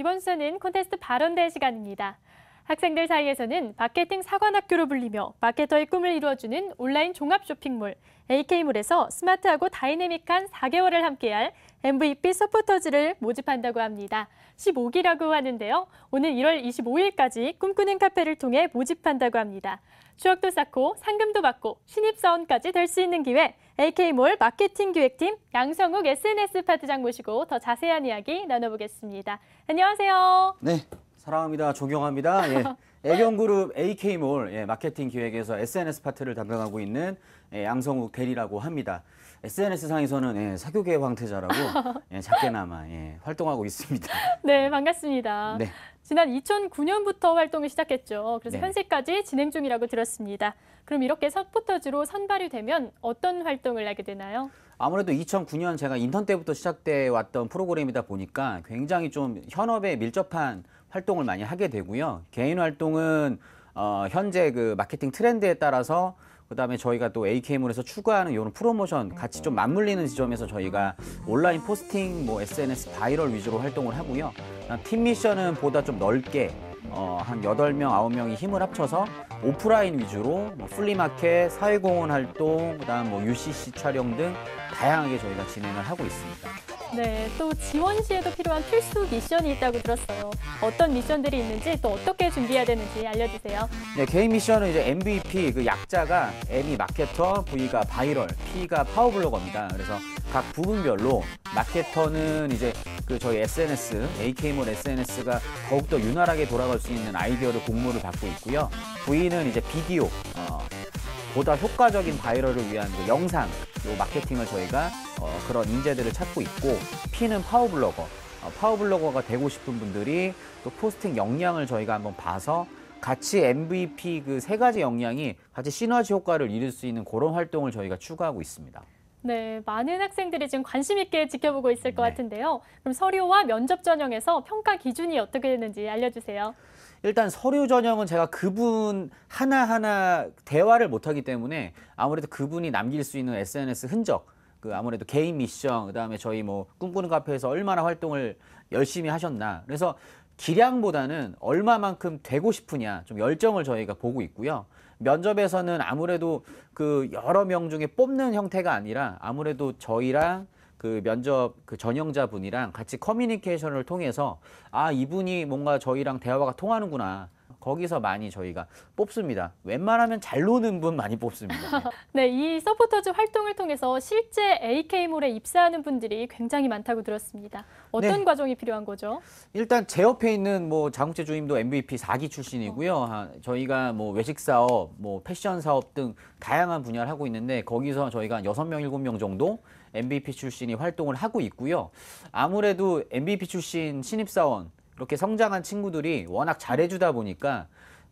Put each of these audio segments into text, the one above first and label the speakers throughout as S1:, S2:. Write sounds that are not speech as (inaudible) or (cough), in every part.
S1: 이번 수는 콘테스트 발언대 시간입니다. 학생들 사이에서는 마케팅 사관학교로 불리며 마케터의 꿈을 이루어주는 온라인 종합 쇼핑몰 AK몰에서 스마트하고 다이내믹한 4개월을 함께할 MVP 서포터즈를 모집한다고 합니다. 15기라고 하는데요. 오늘 1월 25일까지 꿈꾸는 카페를 통해 모집한다고 합니다. 추억도 쌓고 상금도 받고 신입사원까지 될 수 있는 기회 AK몰 마케팅 기획팀 양성욱 SNS 파트장 모시고 더 자세한 이야기 나눠보겠습니다. 안녕하세요.
S2: 네, 사랑합니다. 존경합니다. 예. (laughs) 애경그룹 AK몰 예, 마케팅 기획에서 SNS 파트를 담당하고 있는 예, 양성욱 대리라고 합니다. SNS 상에서는 예, 사교계 황태자라고 예, 작게나마 예, 활동하고 있습니다. (laughs)
S1: 네, 반갑습니다.
S2: 네.
S1: 지난 2009년부터 활동을 시작했죠. 그래서
S2: 네.
S1: 현재까지 진행 중이라고 들었습니다. 그럼 이렇게 서포터즈로 선발이 되면 어떤 활동을 하게 되나요?
S2: 아무래도 2009년 제가 인턴 때부터 시작돼 왔던 프로그램이다 보니까 굉장히 좀 현업에 밀접한 활동을 많이 하게 되고요. 개인 활동은 어, 현재 그 마케팅 트렌드에 따라서 그다음에 저희가 또 AK몰에서 추구하는 이런 프로모션 같이 좀 맞물리는 지점에서 저희가 온라인 포스팅, 뭐 SNS 바이럴 위주로 활동을 하고요. 팀 미션은 보다 좀 넓게 어, 한 8명, 9명이 힘을 합쳐서 오프라인 위주로 뭐 플리마켓, 사회공헌 활동, 그다음 뭐 UCC 촬영 등 다양하게 저희가 진행을 하고 있습니다.
S1: 네, 또 지원 시에도 필요한 필수 미션이 있다고 들었어요. 어떤 미션들이 있는지 또 어떻게 준비해야 되는지 알려주세요.
S2: 네, 개인 미션은 이제 MVP 그 약자가 M이 마케터, V가 바이럴, P가 파워블로거입니다. 그래서 각 부분별로 마케터는 이제 그 저희 SNS, AK몰 SNS가 더욱더 윤활하게 돌아갈 수 있는 아이디어를 공모를 받고 있고요. V는 이제 비디오, 어, 보다 효과적인 바이럴을 위한 그 영상, 요 마케팅을 저희가 어, 그런 인재들을 찾고 있고 P는 파워블로거, 어, 파워블로거가 되고 싶은 분들이 또 포스팅 역량을 저희가 한번 봐서 같이 MVP 그 세 가지 역량이 같이 시너지 효과를 이룰 수 있는 그런 활동을 저희가 추구하고 있습니다.
S1: 네, 많은 학생들이 지금 관심 있게 지켜보고 있을 것
S2: 네.
S1: 같은데요. 그럼 서류와 면접 전형에서 평가 기준이 어떻게 되는지 알려주세요.
S2: 일단 서류 전형은 제가 그분 하나하나 대화를 못하기 때문에 아무래도 그분이 남길 수 있는 SNS 흔적, 그 아무래도 개인 미션, 그다음에 저희 뭐 꿈꾸는 카페에서 얼마나 활동을 열심히 하셨나. 그래서 기량보다는 얼마만큼 되고 싶으냐, 좀 열정을 저희가 보고 있고요. 면접에서는 아무래도 그 여러 명 중에 뽑는 형태가 아니라 아무래도 저희랑 그 면접 그 전형자 분이랑 같이 커뮤니케이션을 통해서 아 이분이 뭔가 저희랑 대화가 통하는구나 거기서 많이 저희가 뽑습니다. 웬만하면 잘 노는 분 많이 뽑습니다. (laughs)
S1: 네, 이 서포터즈 활동을 통해서 실제 AK몰에 입사하는 분들이 굉장히 많다고 들었습니다. 어떤
S2: 네.
S1: 과정이 필요한 거죠?
S2: 일단 제 옆에 있는 뭐 자국제 주임도 MVP 4기 출신이고요. 아, 저희가 뭐 외식 사업, 뭐 패션 사업 등 다양한 분야를 하고 있는데 거기서 저희가 한 6명, 7명 정도 MVP 출신이 활동을 하고 있고요. 아무래도 MVP 출신 신입사원 이렇게 성장한 친구들이 워낙 잘해주다 보니까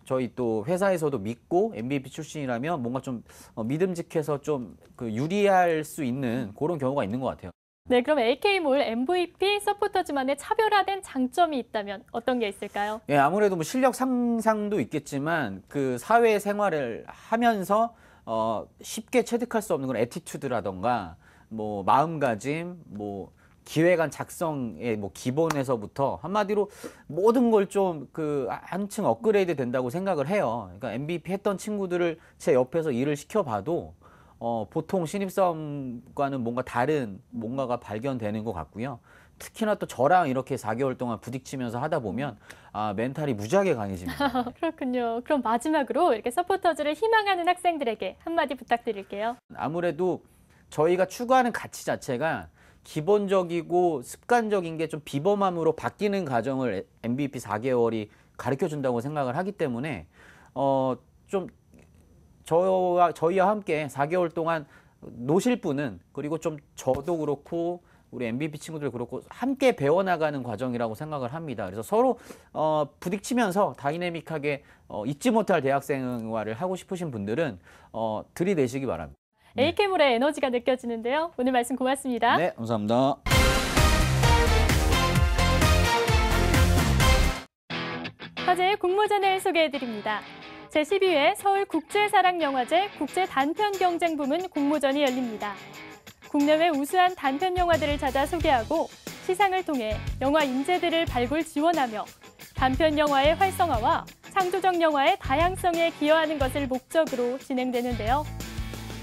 S2: 저희 또 회사에서도 믿고 MVP 출신이라면 뭔가 좀 어, 믿음직해서 좀 그 유리할 수 있는 그런 경우가 있는 것 같아요.
S1: 네, 그럼 AK몰 MVP 서포터즈만의 차별화된 장점이 있다면 어떤 게 있을까요?
S2: 예, 아무래도 뭐 실력 상상도 있겠지만 그 사회 생활을 하면서 어 쉽게 체득할 수 없는 그런 에티튜드라던가 뭐 마음가짐, 뭐 기획안 작성의 뭐 기본에서부터 한마디로 모든 걸 좀 그 한층 업그레이드 된다고 생각을 해요. 그러니까 MVP 했던 친구들을 제 옆에서 일을 시켜봐도 어, 보통 신입사원과는 뭔가 다른 뭔가가 발견되는 것 같고요. 특히나 또 저랑 이렇게 4개월 동안 부딪히면서 하다 보면 아, 멘탈이 무지하게 강해집니다. (laughs)
S1: 그렇군요. 그럼 마지막으로 이렇게 서포터즈를 희망하는 학생들에게 한마디 부탁드릴게요.
S2: 아무래도 저희가 추구하는 가치 자체가 기본적이고 습관적인 게 좀 비범함으로 바뀌는 과정을 MVP 4개월이 가르쳐 준다고 생각을 하기 때문에 어, 좀 저와 저희와 함께 4개월 동안 노실 분은 그리고 좀 저도 그렇고 우리 MVP 친구들 그렇고 함께 배워나가는 과정이라고 생각을 합니다. 그래서 서로 어, 부딪히면서 다이내믹하게 어, 잊지 못할 대학생 생활을 하고 싶으신 분들은 어, 들이대시기 바랍니다.
S1: AK몰의 에너지가 느껴지는데요. 오늘 말씀 고맙습니다.
S2: 네, 감사합니다.
S1: 화제의 공모전을 소개해드립니다. 제12회 서울국제사랑영화제 국제단편 경쟁 부문 공모전이 열립니다. 국내외 우수한 단편 영화들을 찾아 소개하고 시상을 통해 영화 인재들을 발굴 지원하며 단편 영화의 활성화와 창조적 영화의 다양성에 기여하는 것을 목적으로 진행되는데요.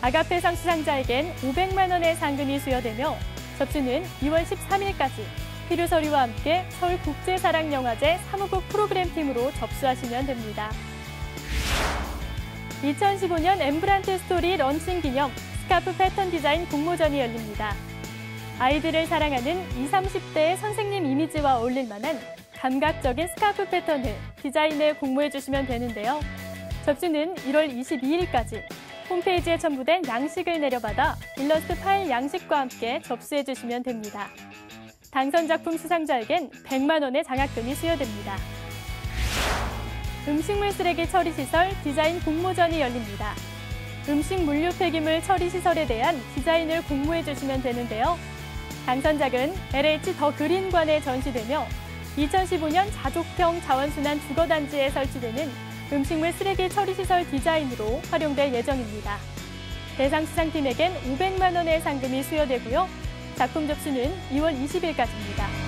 S1: 아가페상 수상자에겐 500만 원의 상금이 수여되며 접수는 2월 13일까지 필요 서류와 함께 서울국제사랑영화제 사무국 프로그램팀으로 접수하시면 됩니다. 2015년 엠브란트 스토리 런칭 기념 스카프 패턴 디자인 공모전이 열립니다. 아이들을 사랑하는 20, 30대의 선생님 이미지와 어울릴 만한 감각적인 스카프 패턴을 디자인에 공모해 주시면 되는데요. 접수는 1월 22일까지 홈페이지에 첨부된 양식을 내려받아 일러스트 파일 양식과 함께 접수해 주시면 됩니다. 당선 작품 수상자에겐 100만 원의 장학금이 수여됩니다. 음식물 쓰레기 처리 시설 디자인 공모전이 열립니다. 음식 물류 폐기물 처리 시설에 대한 디자인을 공모해 주시면 되는데요. 당선작은 LH 더 그린관에 전시되며 2015년 자족형 자원순환 주거단지에 설치되는 음식물 쓰레기 처리 시설 디자인으로 활용될 예정입니다. 대상 수상팀에겐 500만 원의 상금이 수여되고요. 작품 접수는 2월 20일까지입니다.